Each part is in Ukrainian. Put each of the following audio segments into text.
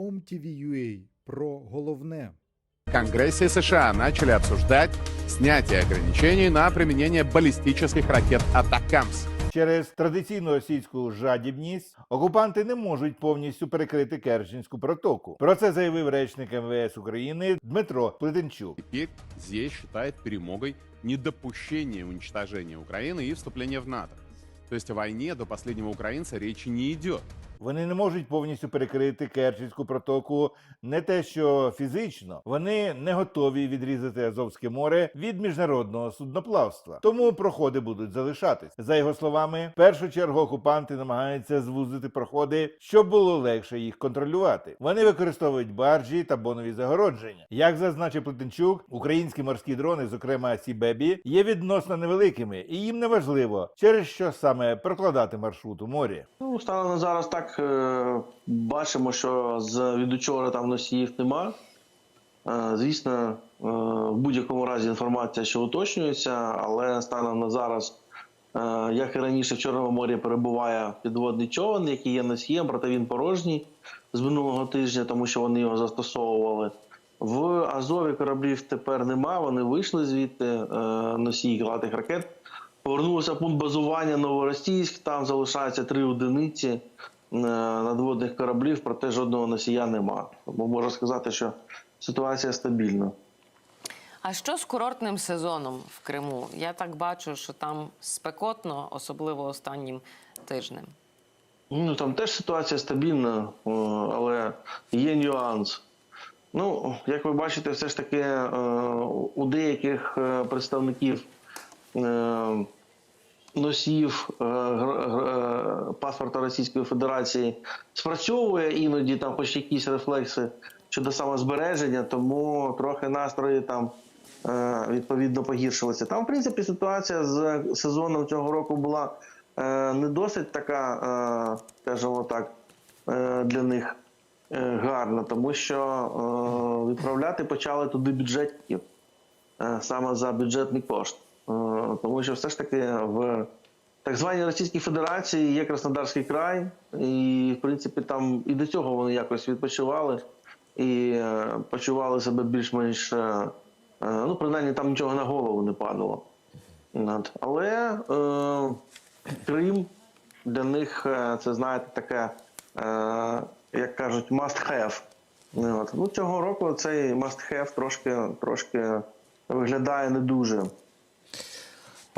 OMTV.ua про головне. В Конгрессе США начали обсуждать снятие ограничений на применение баллистических ракет «Атакамс». Через традиційну російську жадібність окупанти не можуть повністю перекрити Керченську протоку. Про це заявив речник МВС України Дмитро Плетенчук. Теперь здесь считает перемогой недопущение уничтожения Украины и вступления в НАТО. То есть о войне до последнего украинца речи не идет. Вони не можуть повністю перекрити Керченську протоку не те, що фізично, вони не готові відрізати Азовське море від міжнародного судноплавства. Тому проходи будуть залишатись. За його словами, в першу чергу окупанти намагаються звузити проходи, щоб було легше їх контролювати. Вони використовують баржі та бонові загородження. Як зазначив Плетенчук, українські морські дрони, зокрема Сібебі, є відносно невеликими, і їм не важливо, через що саме прокладати маршрут у морі. Ну, станом зараз так е, бачимо, що з від учора там носіїв нема. Е, звісно, е, в будь-якому разі інформація, що уточнюється, але станом на зараз, як і раніше, в Чорному морі перебуває підводний човен, який є носієм, проте він порожній з минулого тижня, тому що вони його застосовували. В Азові кораблів тепер нема, вони вийшли звідти, носії крилатих ракет. Повернулося в пункт базування Новоросійськ, там залишаються три одиниці надводних кораблів, проте жодного носія нема. Тому можу сказати, що ситуація стабільна. А що з курортним сезоном в Криму? Я так бачу, що там спекотно, особливо останнім тижнем. Ну там теж ситуація стабільна, е, але є нюанс. Ну, як ви бачите, все ж таки е, у деяких е, представників е, носіїв е, е, паспорта Російської Федерації спрацьовує іноді там хоч якісь рефлекси щодо самозбереження, тому трохи настрої там е, відповідно погіршилися. Там, в принципі, ситуація з сезоном цього року була не досить така, скажімо так, для них гарна, тому що відправляти почали туди бюджетників саме за бюджетний кошт. Е, Тому що все ж таки в так званій Російській Федерації є Краснодарський край, і в принципі там і до цього вони якось відпочивали і е, почували себе більш-менш. е, Ну, принаймні там нічого на голову не падало. Але е, Крим для них це, знаєте, таке, е, як кажуть, must have. От. Ну, цього року цей must have трошки, трошки виглядає не дуже.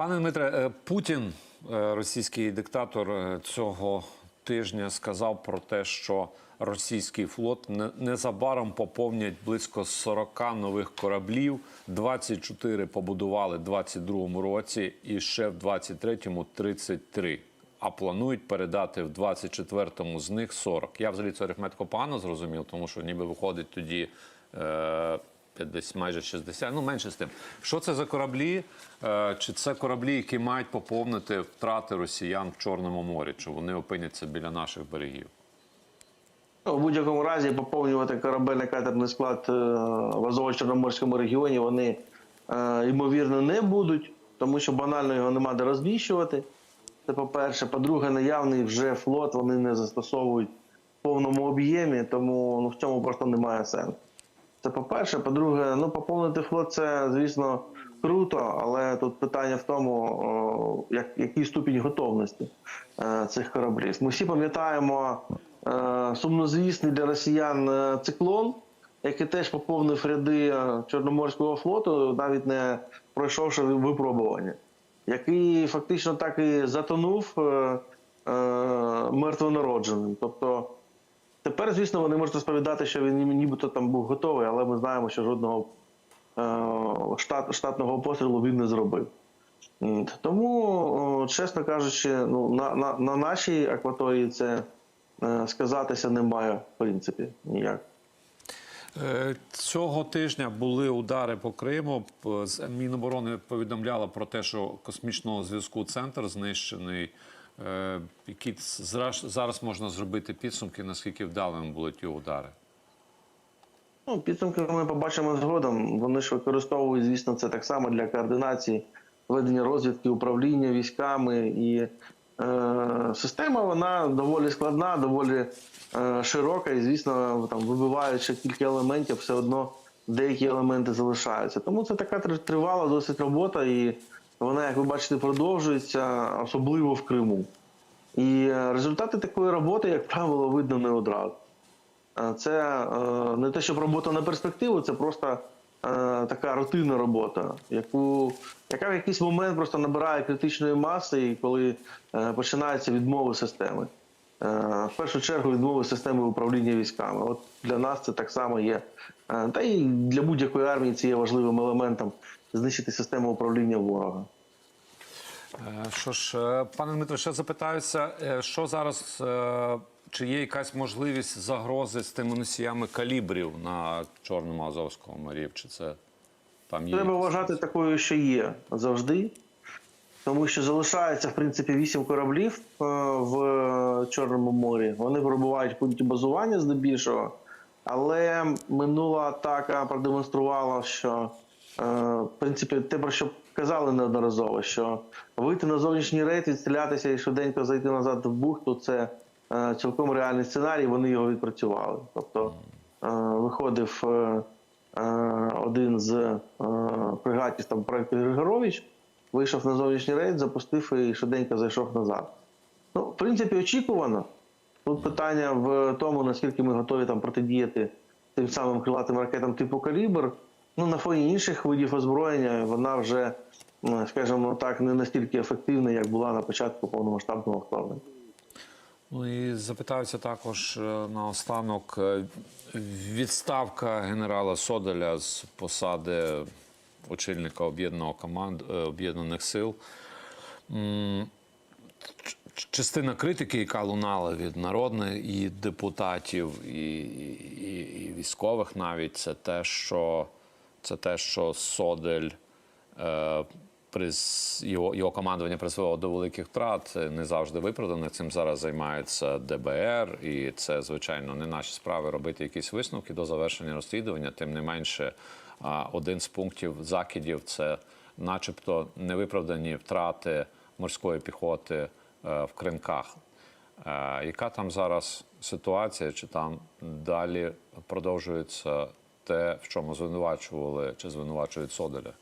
Пане Дмитре, е, Путін, е, російський диктатор, е, цього тижня сказав про те, що російський флот незабаром поповнять близько 40 нових кораблів. 24 побудували в 22-му році, і ще в 23-му 33. А планують передати в 24-му з них 40. Я взагалі цю арифметику погано зрозумів, тому що ніби виходить тоді десь майже 60, ну менше з тим. Що це за кораблі? Е, чи це кораблі, які мають поповнити втрати росіян в Чорному морі? Чи вони опиняться біля наших берегів? Ну, в будь-якому разі поповнювати корабельно-катерний склад е, в Азово-Чорноморському регіоні вони е, ймовірно не будуть, тому що банально його нема де розміщувати. Це по-перше. По-друге, наявний вже флот вони не застосовують в повному об'ємі, тому ну, в цьому просто немає сенсу. Це по-перше. По-друге, ну поповнити флот це, звісно, круто, але тут питання в тому, як, який ступінь готовності е, цих кораблів. Ми всі пам'ятаємо е, сумнозвісний для росіян е, циклон, який теж поповнив ряди Чорноморського флоту, навіть не пройшовши випробування, який фактично так і затонув мертвонародженим. Тобто Тепер, звісно, вони можуть розповідати, що він нібито там був готовий, але ми знаємо, що жодного е, штат, штатного пострілу він не зробив. Тому, чесно кажучи, ну, на, на, на нашій акваторії це е, сказатися немає, в принципі, ніяк. Е, Цього тижня були удари по Криму. Міноборони повідомляла про те, що космічного зв'язку центр знищений. Е, Які зараз можна зробити підсумки, наскільки вдалими були ті удари? Ну, підсумки ми побачимо згодом. Вони ж використовують, звісно, це так само для координації ведення розвідки, управління військами і е, система вона доволі складна, доволі е, широка, і звісно, там вибиваючи кілька елементів, все одно деякі елементи залишаються. Тому це така тривала досить робота, і вона, як ви бачите, продовжується, особливо в Криму. І е, результати такої роботи, як правило, видно не одразу. Е, Це е, не те, щоб робота на перспективу, це просто така рутинна робота, яку, яка в якийсь момент просто набирає критичної маси, коли починаються відмови системи. Е, В першу чергу відмови системи управління військами. От для нас це так само є. Е, Та і для будь-якої армії це є важливим елементом знищити систему управління ворога. Е, Що ж, пане Дмитро, ще запитаюся, що зараз, чи є якась можливість загрози з тими носіями калібрів на Чорному Азовському морі? Чи це там є? Треба вважати такою, що є завжди, тому що залишається в принципі вісім кораблів е, в Чорному морі. Вони перебувають в пункті базування здебільшого, але минула атака продемонструвала, що е, в принципі те, про що казали неодноразово, що вийти на зовнішній рейд, відстрілятися і швиденько зайти назад в бухту це е, цілком реальний сценарій. Вони його відпрацювали. Тобто виходив. один з фрегатів там проекту Григорович, вийшов на зовнішній рейд, запустив і швиденько зайшов назад. Ну, в принципі, очікувано. Тут питання в тому, наскільки ми готові там протидіяти тим самим крилатим ракетам типу Калібр. Ну, на фоні інших видів озброєння вона вже, ну, скажімо так, не настільки ефективна, як була на початку повномасштабного вторгнення. Ну і запитаюся також е, наостанок е, відставка генерала Соделя з посади очільника об'єднаного команд е, об'єднаних сил. Частина критики, яка лунала від народних і депутатів, і, і, і військових навіть, це те, що це те, що Содель е, приз, його, його командування призвело до великих втрат. Не завжди виправдано. Цим зараз займається ДБР, і це, звичайно, не наші справи робити якісь висновки до завершення розслідування. Тим не менше, один з пунктів закидів це, начебто, невиправдані втрати морської піхоти е, в кринках. Е, Яка там зараз ситуація? Чи там далі продовжується те, в чому звинувачували чи звинувачують Соделя?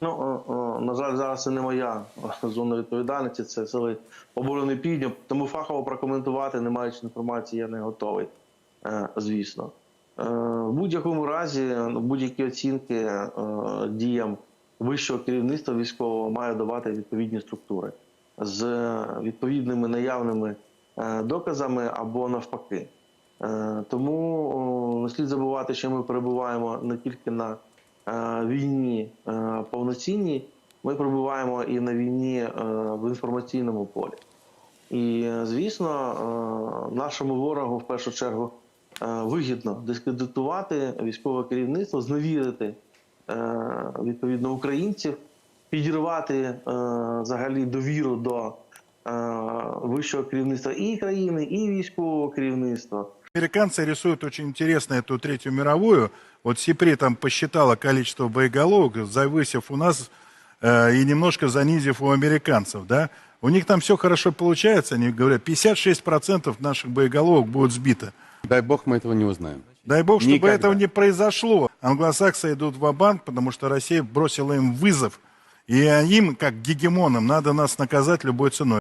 Ну, о, о, на жаль, зараз це не моя зона відповідальності, це сили оборони Півдня. Тому фахово прокоментувати, не маючи інформації, я не готовий, е, звісно. Е, в будь-якому разі, ну, будь-які оцінки е, діям вищого керівництва військового має давати відповідні структури з відповідними наявними е, доказами або навпаки. Е, Тому не слід забувати, що ми перебуваємо не тільки на е, війні е, повноцінній, ми перебуваємо і на війні е, в інформаційному полі. І, е, звісно, е, нашому ворогу в першу чергу вигідно дискредитувати військове керівництво, зневірити відповідно українців, підірвати взагалі довіру до вищого керівництва і країни, і військового керівництва. Американцы рисуют очень интересно эту Третью мировую. Вот Сипри там посчитала количество боеголовок, завысив у нас э, и немножко занизив у американцев, да. У них там все хорошо получается, они говорят, 56% наших боеголовок будут сбито. Дай бог мы этого не узнаем. Дай бог, чтобы Никогда. этого не произошло. Англосаксы идут в банк потому что Россия бросила им вызов. И им, как гегемонам, надо нас наказать любой ценой.